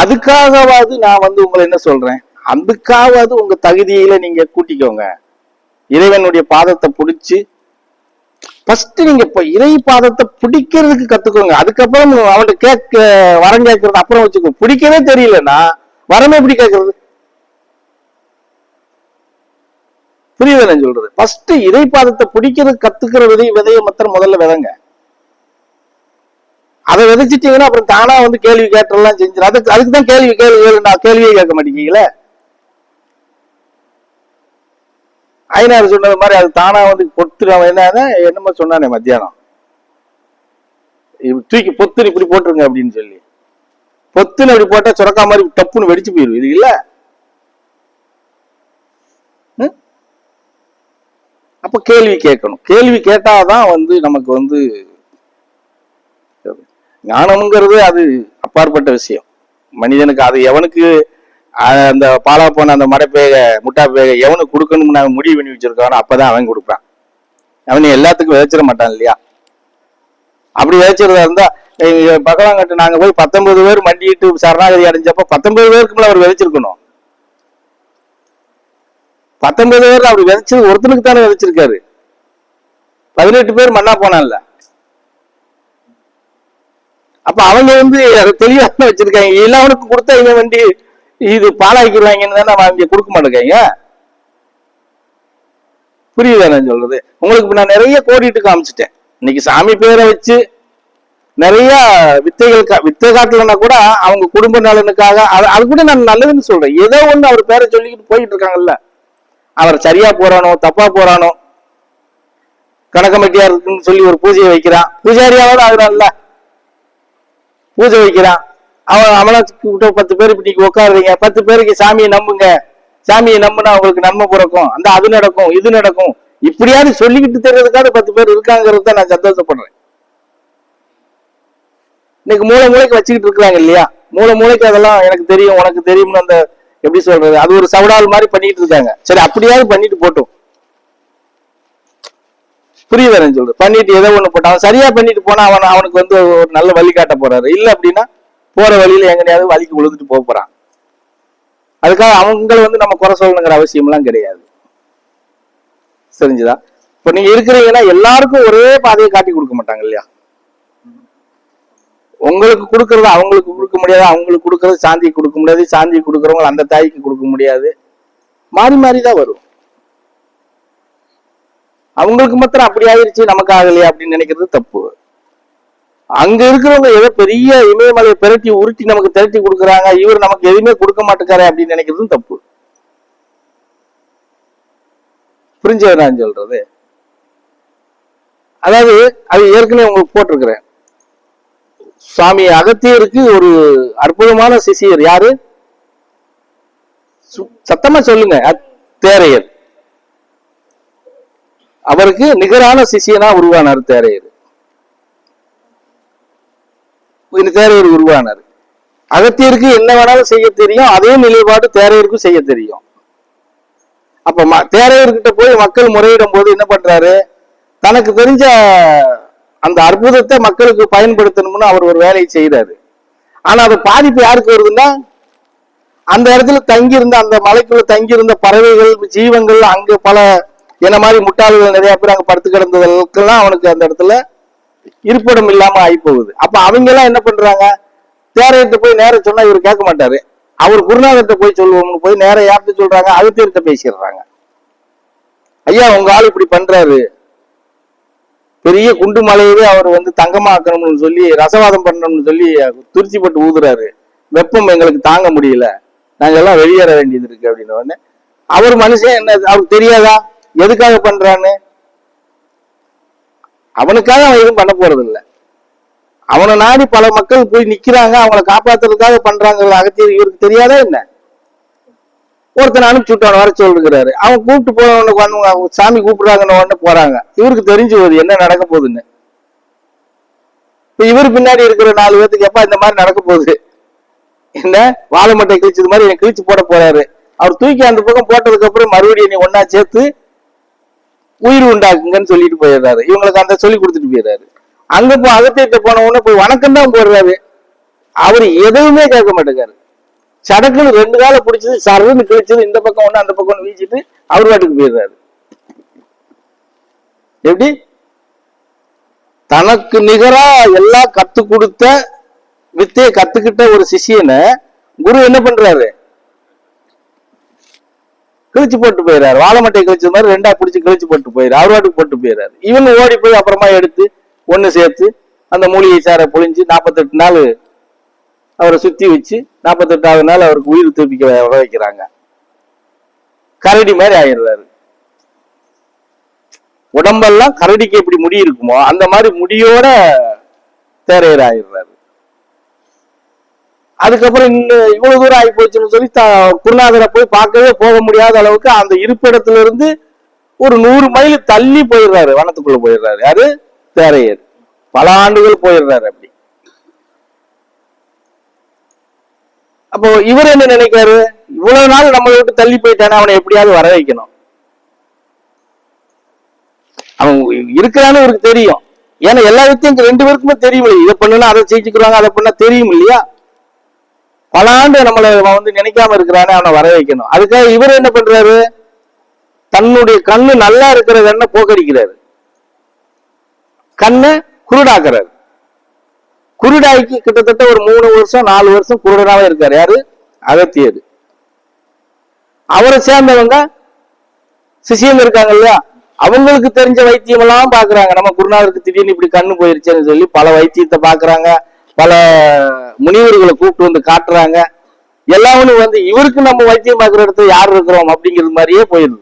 அதுக்காகவாது நான் வந்து உங்களை என்ன சொல்றேன்? அதுக்காவது உங்க தகுதியில நீங்க கூட்டிக்கோங்க. இறைவனுடைய பாதத்தை பிடிச்சி ஃபர்ஸ்ட் நீங்க இப்ப இறை பாதத்தை பிடிக்கிறதுக்கு கத்துக்கோங்க. அதுக்கப்புறம் அவன்கிட்ட கேட்க வரம் கேட்கறது அப்புறம் வச்சுக்கோ பிடிக்கவே தெரியலன்னா வரமே எப்படி கேட்கறது? புரியுது நான் சொல்றது? ஃபர்ஸ்ட் இறை பாதத்தை பிடிக்கிறது கத்துக்கிற விதை விதைய மாத்திரம் முதல்ல விதைங்க. அதை விதைச்சிட்டீங்கன்னா அப்புறம் தானா வந்து கேள்வி கேட்டெல்லாம் செஞ்சிடும் அதுக்கு அதுக்கு தான் கேள்வி கேள்வி கேளு நான் கேள்வியே கேட்க மாட்டேங்கீங்களே ஐநாறு சொன்னது மாதிரி அது தானா வந்து பொத்து அவன் என்ன என்னமோ சொன்னானே மத்தியானம். இப்படி தூக்கி பொத்துன்னு இப்படி போட்டுருங்க அப்படின்னு சொல்லி. பொத்துன்னு அப்படி போட்டா சுரக்கா மாதிரி டப்புன்னு வெடிச்சு போயிடும் இது இல்ல. அப்ப கேள்வி கேட்கணும். கேள்வி கேட்டாதான் வந்து நமக்கு வந்து ஞானம்ங்கிறது அது அப்பாற்பட்ட விஷயம். மனிதனுக்கு அது எவனுக்கு அந்த பாலா போன அந்த மடைப்பேக முட்டா பேக எவனுக்கு கொடுக்கணும்னு அவன் முடிவு பண்ணி வச்சிருக்கானோ அப்பதான் அவன் கொடுப்பான். அவன் எல்லாத்துக்கும் விதைச்சிட மாட்டான் இல்லையா? அப்படி விதைச்சிருந்தா இருந்தா பகவான்கிட்ட நாங்க போய் பத்தொன்பது பேர் மண்டிட்டு சரணாகதி அடைஞ்சப்ப பத்தொன்பது பேருக்கு மேல அவர் விதைச்சிருக்கணும். பத்தொன்பது பேர் அவர் விதைச்சது ஒருத்தனுக்கு தானே விதைச்சிருக்காரு. பதினெட்டு பேர் மண்ணா போனான்ல. அப்ப அவங்க வந்து அதை தெளிவா தான் வச்சிருக்காங்க. எல்லாவனுக்கும் கொடுத்தா இவன் வண்டி இது பாலாக்கிடுவாங்கன்னு தானே அவங்க கொடுக்க மாட்டேங்க புரியுதா நான் சொல்றது? உங்களுக்கு நான் நிறைய கோடிட்டு காமிச்சிட்டேன். இன்னைக்கு சாமி பேரை வச்சு நிறைய வித்தைகள் கா- வித்தை காட்டலன்னா கூட அவங்க குடும்ப நலனுக்காக அது அது கூட நான் நல்லதுன்னு சொல்றேன். ஏதோ ஒண்ணு அவர் பேரை சொல்லிக்கிட்டு போயிட்டு இருக்காங்கல்ல. அவர் சரியா போறானோ தப்பா போறானோ கணக்கமட்டியா இருக்குன்னு சொல்லி ஒரு பூஜையை வைக்கிறான். பூஜாரியாவோட ஆகுறான்ல. பூஜை வைக்கிறான். அவன் அவனை கூப்பிட்டு பத்து பேர் இப்படி நீங்க உட்காருறீங்க பத்து பேருக்கு சாமியை நம்புங்க. சாமியை நம்புனா அவங்களுக்கு நன்மை பிறக்கும். அந்த அது நடக்கும் இது நடக்கும். இப்படியாவது சொல்லிக்கிட்டு தெரியறதுக்காக பத்து பேர் இருக்காங்கிறது தான் நான் சந்தோஷப்படுறேன். இன்னைக்கு மூளை மூளைக்கு வச்சுக்கிட்டு இருக்கிறாங்க இல்லையா? மூளை மூளைக்கு அதெல்லாம் எனக்கு தெரியும் உனக்கு தெரியும்னு அந்த எப்படி சொல்றது அது ஒரு சவடால் மாதிரி பண்ணிட்டு இருக்காங்க. சரி அப்படியாவது பண்ணிட்டு போட்டோம். புரியுதா சொல்றது பண்ணிட்டு ஏதோ ஒண்ணு போட்டான் அவன் சரியா பண்ணிட்டு போனா அவன் அவனுக்கு வந்து ஒரு நல்ல வழி காட்ட போறாரு. இல்ல அப்படின்னா போற வழியில எங்கனையாவது வழிக்கு விழுந்துட்டு போக போறான். அதுக்காக அவங்கள வந்து நம்ம குறை சொல்லணுங்கிற அவசியம்லாம் கிடையாது. தெரிஞ்சுதா இப்ப நீங்க இருக்கிறீங்கன்னா எல்லாருக்கும் ஒரே பாதையை காட்டி கொடுக்க மாட்டாங்க இல்லையா? உங்களுக்கு கொடுக்கறது அவங்களுக்கு கொடுக்க முடியாது. அவங்களுக்கு கொடுக்கறது சாந்தி கொடுக்க முடியாது. சாந்தி கொடுக்கறவங்க அந்த தாய்க்கு கொடுக்க முடியாது. மாறி மாறி தான் வரும். அவங்களுக்கு மாத்திரம் அப்படி ஆயிருச்சு நமக்கு ஆகலையா அப்படின்னு நினைக்கிறது தப்பு. அங்க இருக்கிறவங்க ஏதோ பெரிய இமயமலையை பெருட்டி உருட்டி நமக்கு திரட்டி கொடுக்குறாங்க. இவர் நமக்கு எதுவுமே கொடுக்க மாட்டேக்காரு அப்படின்னு நினைக்கிறதும் தப்பு. புரிஞ்சது நான் சொல்றது. அதாவது அது ஏற்கனவே உங்களுக்கு போட்டிருக்கிறேன். சுவாமி அகத்தியருக்கு ஒரு அற்புதமான சிசியர் யாரு? சத்தமா சொல்லுங்க. தேரையர். அவருக்கு நிகரான சிஷியனா உருவானார் தேரையர். தேரையர் உருவானார். அகத்தியருக்கு என்ன வேணாலும் செய்ய தெரியும் அதே நிலைப்பாடு தேரையருக்கும் செய்ய தெரியும். அப்ப தேரையர்கிட்ட போய் மக்கள் முறையிடும் போது என்ன பண்றாரு? தனக்கு தெரிஞ்ச அந்த அற்புதத்தை மக்களுக்கு பயன்படுத்தணும்னு அவர் ஒரு வேலையை செய்யறாரு ஆனா அது பாதிப்பு யாருக்கு வருதுன்னா அந்த இடத்துல தங்கியிருந்த அந்த மலைக்குள்ள தங்கியிருந்த பறவைகள் ஜீவங்கள் அங்க பல என்ன மாதிரி முட்டாள்கள் நிறைய பேர் அங்கே படுத்து கிடந்ததுக்கெல்லாம் அவனுக்கு அந்த இடத்துல இருப்பிடம் இல்லாம ஆகி போகுது அப்ப அவங்க எல்லாம் என்ன பண்றாங்க? தேரையிட்ட போய் நேர சொன்னா இவர் கேட்க மாட்டாரு. அவர் குருநாதர்கிட்ட போய் சொல்லுவோம்னு போய் நேர யார்கிட்ட சொல்றாங்க? அகத்தியர்கிட்ட பேசிடுறாங்க. ஐயா உங்க ஆள் இப்படி பண்றாரு. பெரிய குண்டு மலையவே அவர் வந்து தங்கமாக்கணும்னு சொல்லி ரசவாதம் பண்ணணும்னு சொல்லி துருச்சி பட்டு ஊதுறாரு. வெப்பம் எங்களுக்கு தாங்க முடியல. நாங்க எல்லாம் வெளியேற வேண்டியது இருக்கு அப்படின்னு உடனே அவர் மனுஷன் என்ன அவருக்கு தெரியாதா? எதுக்காக பண்றான்னு? அவனுக்காக அவன் எதுவும் பண்ண போறது இல்லை அவனை நாடி பல மக்கள் போய் நிக்கிறாங்க அவங்கள காப்பாத்துறதுக்காக பண்றாங்க அகத்தியர் இவருக்கு தெரியாதா என்ன? ஒருத்தன் அனுப்பிச்சு வர சொல்லிருக்கிறாரு அவன் கூப்பிட்டு போனவனுக்கு வந்து அவங்க சாமி கூப்பிடுறாங்கன்னு உடனே போறாங்க. இவருக்கு தெரிஞ்சு போகுது என்ன நடக்க போகுதுன்னு. இப்ப இவர் பின்னாடி இருக்கிற நாலு பேர்த்துக்கு எப்ப இந்த மாதிரி நடக்க போகுது? என்ன? வாழை மட்டை கிழிச்சது மாதிரி என்னை கிழிச்சு போட போறாரு. அவர் தூக்கி அந்த பக்கம் போட்டதுக்கு அப்புறம் மறுபடியும் நீ ஒன்னா சேர்த்து உயிர் உண்டாக்குங்கன்னு சொல்லிட்டு போயிடுறாரு. இவங்களுக்கு அந்த சொல்லி கொடுத்துட்டு போயிடுறாரு. அங்க போய் அகத்தியத்தை போன உடனே போய் வணக்கம் தான் போடுறாரு. அவர் எதுவுமே கேட்க மாட்டேங்காரு. சடக்குன்னு ரெண்டு காலை பிடிச்சது சருன்னு கிழிச்சது இந்த பக்கம் ஒண்ணு அந்த பக்கம் ஒண்ணு வீசிட்டு அவர் வாட்டுக்கு போயிடுறாரு. எப்படி? தனக்கு நிகரா எல்லாம் கத்து கொடுத்த வித்தையை கத்துக்கிட்ட ஒரு சிஷியனை குரு என்ன பண்றாரு? கிழிச்சு போட்டு போயிடுறாரு வாழைமட்டை கிழிச்ச மாதிரி ரெண்டா பிடிச்சி கிழிச்சு போட்டு போயிரு அவர் வாட்டுக்கு போட்டு போயிடுறாரு இவன் ஓடி போய் அப்புறமா எடுத்து ஒன்று சேர்த்து அந்த மூலிகை சாரை பொழிஞ்சு நாற்பத்தெட்டு நாள் அவரை சுத்தி வச்சு நாற்பத்தெட்டாவது நாள் அவருக்கு உயிர் தூப்பிக்க வைக்கிறாங்க. கரடி மாதிரி ஆயிடுறாரு. உடம்பெல்லாம் கரடிக்கு எப்படி முடி இருக்குமோ அந்த மாதிரி முடியோட தேரையர் ஆயிடுறாரு. அதுக்கப்புறம் இன்னும் இவ்வளவு தூரம் ஆகி போச்சுன்னு சொல்லி குருநாதரை போய் பார்க்கவே போக முடியாத அளவுக்கு அந்த இருப்பிடத்துல இருந்து ஒரு நூறு மைல் தள்ளி போயிடுறாரு வனத்துக்குள்ள போயிடுறாரு. யாரு தேரையர் பல ஆண்டுகள் போயிடுறாரு அப்படி. அப்போ இவர் என்ன நினைக்கிறாரு? இவ்வளவு நாள் நம்மளை விட்டு தள்ளி போயிட்டானே அவனை எப்படியாவது வர வைக்கணும் அவன் இருக்கிறான்னு இவருக்கு தெரியும். ஏன்னா எல்லா விஷயம் ரெண்டு பேருக்குமே தெரியும் இல்லையா? இதை பண்ணுனா அதை செஞ்சுக்கிறாங்க அதை பண்ணா தெரியும் இல்லையா? பல ஆண்டு நம்மளை அவன் வந்து நினைக்காம இருக்கிறானே அவனை வர வைக்கணும். அதுக்காக இவர் என்ன பண்றாரு? தன்னுடைய கண்ணு நல்லா இருக்கிறத என்ன? போக்கடிக்கிறாரு. கண்ணை குருடாக்குறாரு. குருடாய்க்கு கிட்டத்தட்ட ஒரு மூணு வருஷம் நாலு வருஷம் குருடனாவே இருக்காரு. யாரு? அகத்தியர். அவரை சேர்ந்தவங்க சிஷியம் இருக்காங்க இல்லையா? அவங்களுக்கு தெரிஞ்ச வைத்தியம் எல்லாம் பாக்குறாங்க நம்ம குருநாதருக்கு திடீர்னு இப்படி கண்ணு போயிருச்சுன்னு சொல்லி பல வைத்தியத்தை பாக்குறாங்க பல முனிவர்களை கூப்பிட்டு வந்து காட்டுறாங்க. எல்லாவனும் வந்து இவருக்கு நம்ம வைத்தியம் பார்க்குற இடத்துல யார் இருக்கிறோம் அப்படிங்கிறது மாதிரியே போயிடுது.